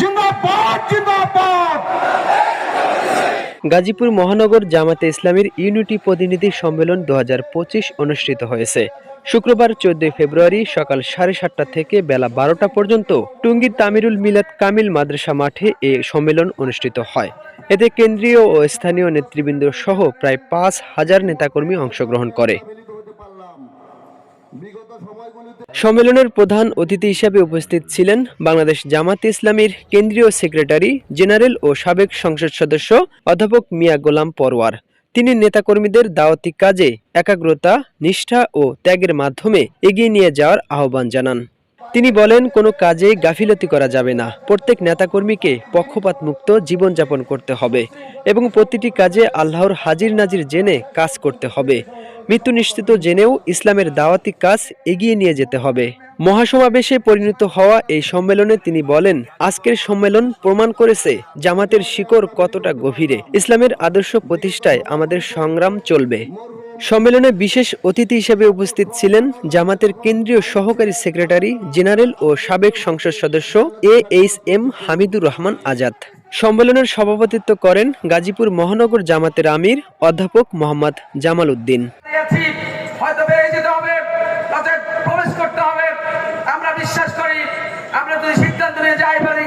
জিন্দাবাদ জিন্দাবাদ। গাজীপুর মহানগর জামাতে ইসলামীর ইউনিটি প্রতিনিধি সম্মেলন দু হাজার পঁচিশ অনুষ্ঠিত হয়েছে। শুক্রবার চোদ্দই ফেব্রুয়ারি সকাল সাড়ে সাতটা থেকে বেলা বারোটা পর্যন্ত টুঙ্গীর তামিরুল মিলাদ কামিল মাদ্রাসা মাঠে এ সম্মেলন অনুষ্ঠিত হয়। এতে কেন্দ্রীয় ও স্থানীয় নেতৃবৃন্দ সহ প্রায় পাঁচ হাজার নেতাকর্মী অংশগ্রহণ করে। সম্মেলনের প্রধান অতিথি হিসেবে উপস্থিত ছিলেন বাংলাদেশ জামাত ইসলামীর কেন্দ্রীয় সেক্রেটারি, জেনারেল ও সাবেক সংসদ সদস্য অধ্যাপক মিয়া গোলাম পরওয়ার। তিনি নেতাকর্মীদের দাওয়াতি কাজে একাগ্রতা, নিষ্ঠা ও ত্যাগের মাধ্যমে এগিয়ে নিয়ে যাওয়ার আহ্বান জানান। তিনি বলেন, কোনো কাজে গাফিলতি করা যাবে না। প্রত্যেক নেতাকর্মীকে পক্ষপাত মুক্ত জীবনযাপন করতে হবে এবং প্রতিটি কাজে আল্লাহর হাজির নাজির জেনে কাজ করতে হবে। মৃত্যু নিশ্চিত জেনেও ইসলামের দাওয়াতি কাজ এগিয়ে নিয়ে যেতে হবে। মহাসমাবেশে পরিণত হওয়া এই সম্মেলনে তিনি বলেন, আজকের সম্মেলন প্রমাণ করেছে জামাতের শিকড় কতটা গভীরে। ইসলামের আদর্শ প্রতিষ্ঠায় আমাদের সংগ্রাম চলবে। সম্মেলনে বিশেষ অতিথি হিসেবে উপস্থিত ছিলেন জামাতের কেন্দ্রীয় সহকারী সেক্রেটারি জেনারেল ও সাবেক সংসদ সদস্য A H M Hamidur Rahman Azad. সম্মেলনের সভাপতিত্ব করেন গাজীপুর মহানগর জামাতের আমির অধ্যাপক মোহাম্মদ জামাল উদ্দিন। আমরা বিশ্বাস করি, আমরা যদি সিদ্ধান্ত নিয়ে যাই পারি